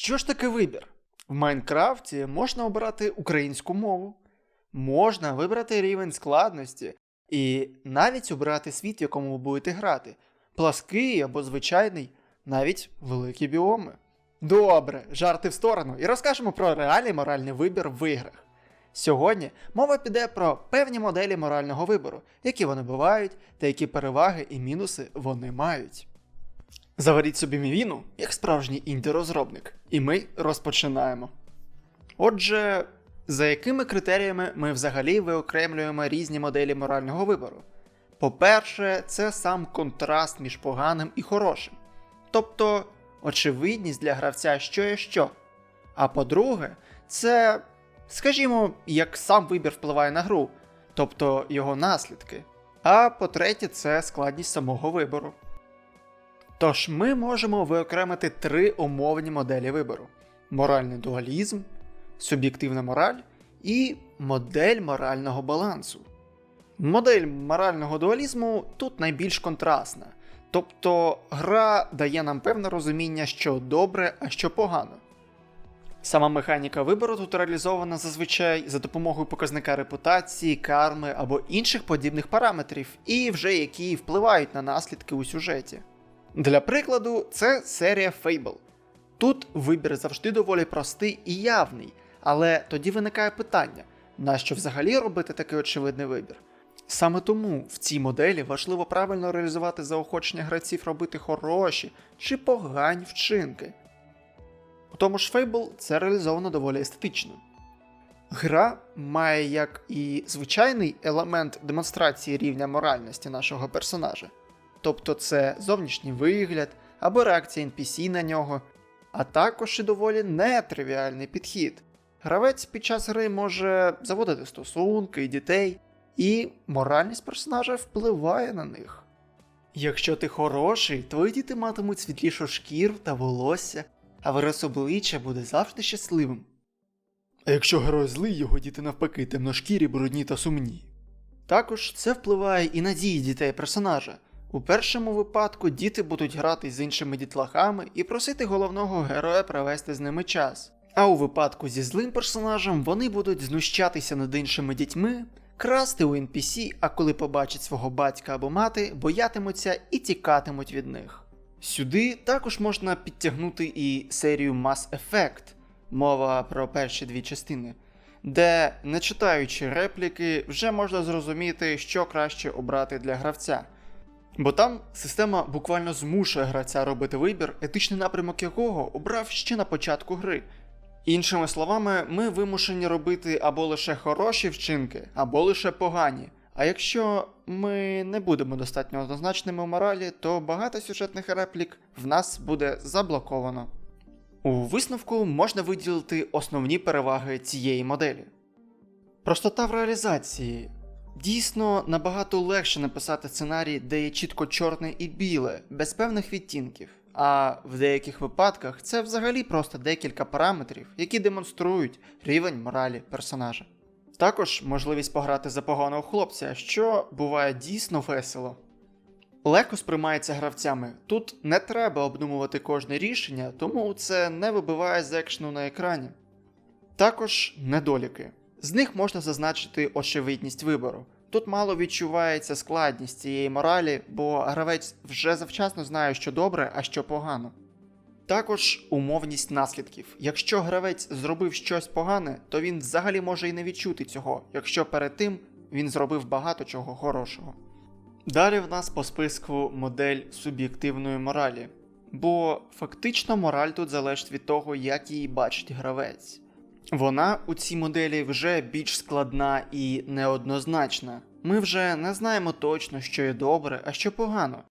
Що ж таке вибір? В Майнкрафті можна обрати українську мову, можна вибрати рівень складності і навіть обрати світ, в якому ви будете грати, плаский або звичайний, навіть великі біоми. Добре, жарти в сторону, і розкажемо про реальний моральний вибір в іграх. Сьогодні мова піде про певні моделі морального вибору, які вони бувають та які переваги і мінуси вони мають. Заваріть собі мівіну, як справжній інді-розробник, і ми розпочинаємо. Отже, за якими критеріями ми взагалі виокремлюємо різні моделі морального вибору? По-перше, це сам контраст між поганим і хорошим, тобто очевидність для гравця, що є що. А по-друге, це, скажімо, як сам вибір впливає на гру, тобто його наслідки. А по-третє, це складність самого вибору. Тож ми можемо виокремити три умовні моделі вибору: моральний дуалізм, суб'єктивна мораль і модель морального балансу. Модель морального дуалізму тут найбільш контрастна, тобто гра дає нам певне розуміння, що добре, а що погано. Сама механіка вибору тут реалізована зазвичай за допомогою показника репутації, карми або інших подібних параметрів, і вже які впливають на наслідки у сюжеті. Для прикладу, це серія Fable. Тут вибір завжди доволі простий і явний, але тоді виникає питання: нащо взагалі робити такий очевидний вибір? Саме тому в цій моделі важливо правильно реалізувати заохочення гравців робити хороші чи погані вчинки. У тому ж Fable це реалізовано доволі естетично. Гра має як і звичайний елемент демонстрації рівня моральності нашого персонажа, тобто це зовнішній вигляд або реакція NPC на нього, а також і доволі нетривіальний підхід. Гравець під час гри може заводити стосунки і дітей, і моральність персонажа впливає на них. Якщо ти хороший, твої діти матимуть світлішу шкіру та волосся, а вираз обличчя буде завжди щасливим. А якщо герой злий, його діти навпаки темношкірі, брудні та сумні. Також це впливає і на дії дітей персонажа. У першому випадку діти будуть грати з іншими дітлахами і просити головного героя провести з ними час. А у випадку зі злим персонажем вони будуть знущатися над іншими дітьми, красти у NPC, а коли побачать свого батька або мати, боятимуться і тікатимуть від них. Сюди також можна підтягнути і серію Mass Effect, мова про перші дві частини, де, не читаючи репліки, вже можна зрозуміти, що краще обрати для гравця. Бо там система буквально змушує гравця робити вибір, етичний напрямок якого обрав ще на початку гри. Іншими словами, ми вимушені робити або лише хороші вчинки, або лише погані. А якщо ми не будемо достатньо однозначними у моралі, то багато сюжетних реплік в нас буде заблоковано. У висновку можна виділити основні переваги цієї моделі. Простота в реалізації. Дійсно, набагато легше написати сценарій, де є чітко чорне і біле, без певних відтінків. А в деяких випадках це взагалі просто декілька параметрів, які демонструють рівень моралі персонажа. Також можливість пограти за поганого хлопця, що буває дійсно весело. Легко сприймається гравцями. Тут не треба обдумувати кожне рішення, тому це не вибиває з екшну на екрані. Також недоліки. З них можна зазначити очевидність вибору. Тут мало відчувається складність цієї моралі, бо гравець вже завчасно знає, що добре, а що погано. Також умовність наслідків. Якщо гравець зробив щось погане, то він взагалі може і не відчути цього, якщо перед тим він зробив багато чого хорошого. Далі в нас по списку модель суб'єктивної моралі, бо фактично мораль тут залежить від того, як її бачить гравець. Вона у цій моделі вже більш складна і неоднозначна. Ми вже не знаємо точно, що є добре, а що погано.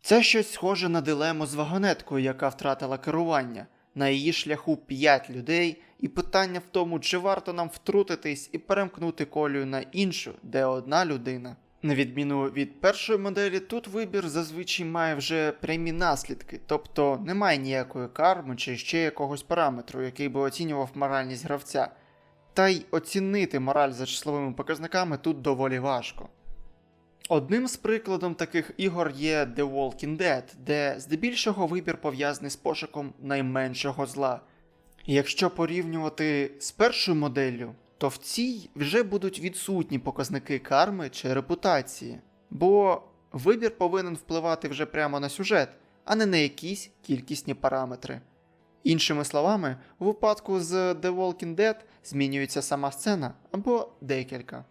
Це щось схоже на дилему з вагонеткою, яка втратила керування. На її шляху 5 людей, і питання в тому, чи варто нам втрутитись і перемкнути колію на іншу, де одна людина. На відміну від першої моделі, тут вибір зазвичай має вже прямі наслідки, тобто немає ніякої карми чи ще якогось параметру, який би оцінював моральність гравця. Та й оцінити мораль за числовими показниками тут доволі важко. Одним з прикладом таких ігор є The Walking Dead, де здебільшого вибір пов'язаний з пошуком найменшого зла. Якщо порівнювати з першою моделлю, то в цій вже будуть відсутні показники карми чи репутації, бо вибір повинен впливати вже прямо на сюжет, а не на якісь кількісні параметри. Іншими словами, у випадку з The Walking Dead змінюється сама сцена або декілька.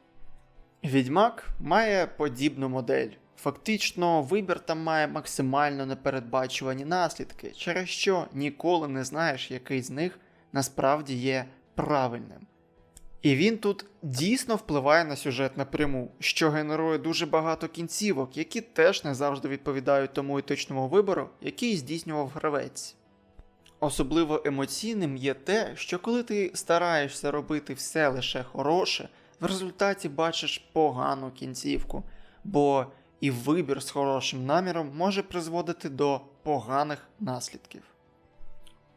Відьмак має подібну модель. Фактично, вибір там має максимально непередбачувані наслідки, через що ніколи не знаєш, який з них насправді є правильним. І він тут дійсно впливає на сюжет напряму, що генерує дуже багато кінцівок, які теж не завжди відповідають тому етичному вибору, який здійснював гравець. Особливо емоційним є те, що коли ти стараєшся робити все лише хороше, в результаті бачиш погану кінцівку, бо і вибір з хорошим наміром може призводити до поганих наслідків.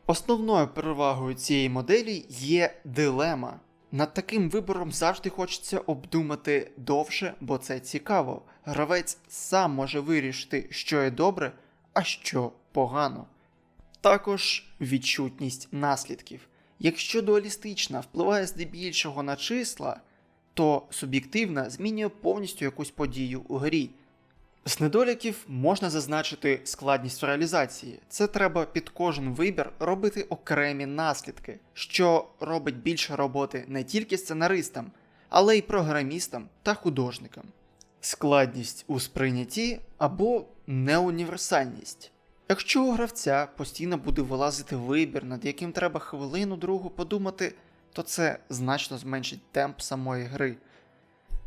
Основною перевагою цієї моделі є дилема. Над таким вибором завжди хочеться обдумати довше, бо це цікаво. Гравець сам може вирішити, що є добре, а що погано. Також відчутність наслідків. Якщо дуалістична впливає здебільшого на числа, то суб'єктивна змінює повністю якусь подію у грі. З недоліків можна зазначити складність реалізації. Це треба під кожен вибір робити окремі наслідки, що робить більше роботи не тільки сценаристам, але й програмістам та художникам. Складність у сприйнятті або неуніверсальність. Якщо у гравця постійно буде вилазити вибір, над яким треба хвилину другу подумати, то це значно зменшить темп самої гри.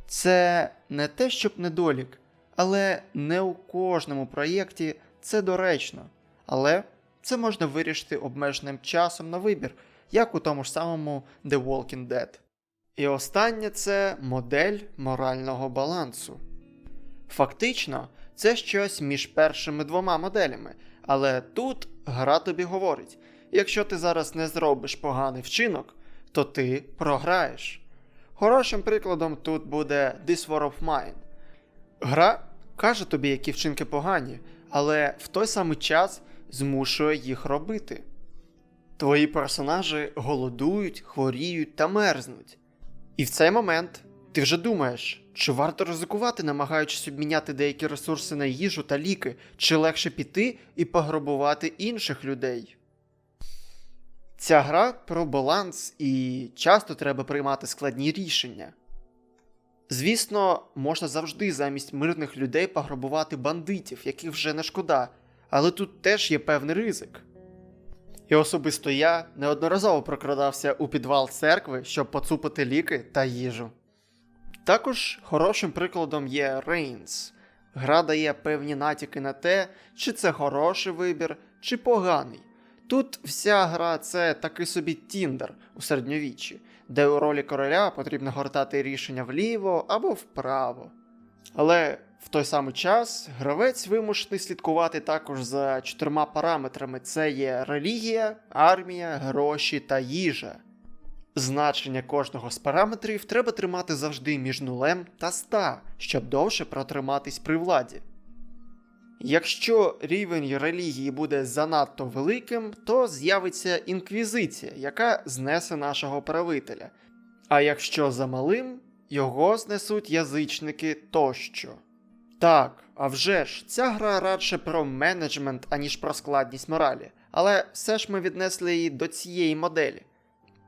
Це не те, щоб недолік, але не у кожному проєкті це доречно. Але це можна вирішити обмеженим часом на вибір, як у тому ж самому The Walking Dead. І останнє це модель морального балансу. Фактично, це щось між першими двома моделями, але тут гра тобі говорить: якщо ти зараз не зробиш поганий вчинок, то ти програєш. Хорошим прикладом тут буде This War of Mine. Гра каже тобі, які вчинки погані, але в той самий час змушує їх робити. Твої персонажі голодують, хворіють та мерзнуть. І в цей момент ти вже думаєш, чи варто ризикувати, намагаючись обміняти деякі ресурси на їжу та ліки, чи легше піти і пограбувати інших людей. Ця гра про баланс і часто треба приймати складні рішення. Звісно, можна завжди замість мирних людей пограбувати бандитів, яких вже не шкода, але тут теж є певний ризик. І особисто я неодноразово прокрадався у підвал церкви, щоб поцупити ліки та їжу. Також хорошим прикладом є Reigns. Гра дає певні натяки на те, чи це хороший вибір, чи поганий. Тут вся гра це такий собі Тіндер у середньовіччі, де у ролі короля потрібно гортати рішення вліво або вправо. Але в той самий час гравець вимушений слідкувати також за чотирма параметрами: це є релігія, армія, гроші та їжа. Значення кожного з параметрів треба тримати завжди між нулем та 100, щоб довше протриматись при владі. Якщо рівень релігії буде занадто великим, то з'явиться інквізиція, яка знесе нашого правителя. А якщо замалим, його знесуть язичники тощо. Так, а вже ж, ця гра радше про менеджмент, аніж про складність моралі, але все ж ми віднесли її до цієї моделі.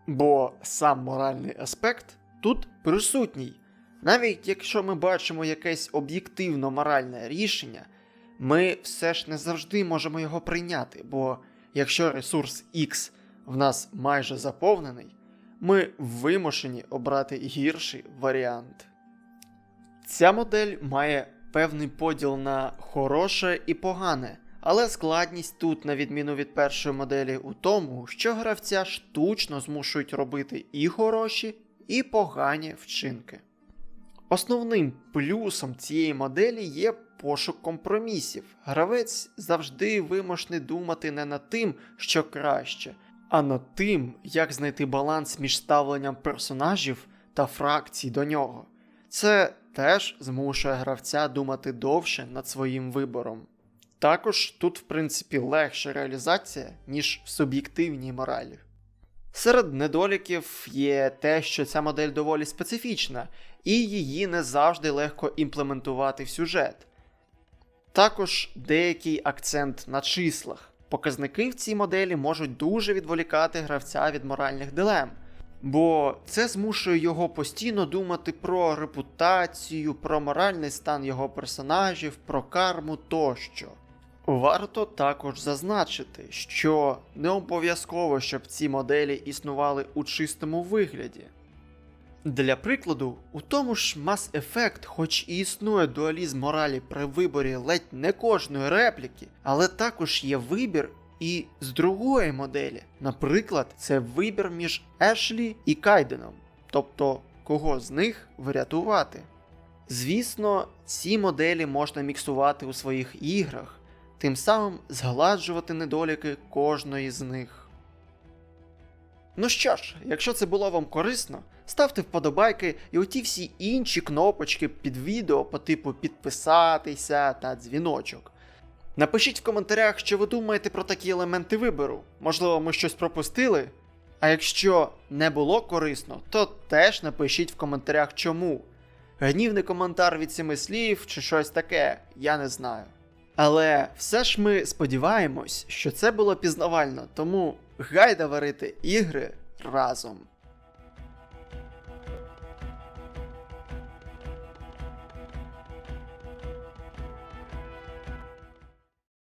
Бо сам моральний аспект тут присутній. Навіть якщо ми бачимо якесь об'єктивно моральне рішення, ми все ж не завжди можемо його прийняти, бо якщо ресурс X в нас майже заповнений, ми вимушені обрати гірший варіант. Ця модель має певний поділ на хороше і погане, але складність тут, на відміну від першої моделі, у тому, що гравця штучно змушують робити і хороші, і погані вчинки. Основним плюсом цієї моделі є пошук компромісів. Гравець завжди вимушений думати не над тим, що краще, а над тим, як знайти баланс між ставленням персонажів та фракцій до нього. Це теж змушує гравця думати довше над своїм вибором. Також тут, в принципі, легша реалізація, ніж в суб'єктивній моралі. Серед недоліків є те, що ця модель доволі специфічна, і її не завжди легко імплементувати в сюжет. Також деякий акцент на числах. Показники в цій моделі можуть дуже відволікати гравця від моральних дилем, бо це змушує його постійно думати про репутацію, про моральний стан його персонажів, про карму тощо. Варто також зазначити, що не обов'язково, щоб ці моделі існували у чистому вигляді. Для прикладу, у тому ж Mass Effect, хоч і існує дуалізм моралі при виборі ледь не кожної репліки, але також є вибір і з другої моделі. Наприклад, це вибір між Ешлі і Кайденом, тобто кого з них врятувати. Звісно, ці моделі можна міксувати у своїх іграх, тим самим згладжувати недоліки кожної з них. Ну що ж, якщо це було вам корисно, ставте вподобайки і оті всі інші кнопочки під відео по типу підписатися та дзвіночок. Напишіть в коментарях, що ви думаєте про такі елементи вибору. Можливо, ми щось пропустили. А якщо не було корисно, то теж напишіть в коментарях чому. Гнівний коментар від сіми слів чи щось таке, я не знаю. Але все ж ми сподіваємось, що це було пізнавально, тому гайда варити ігри разом.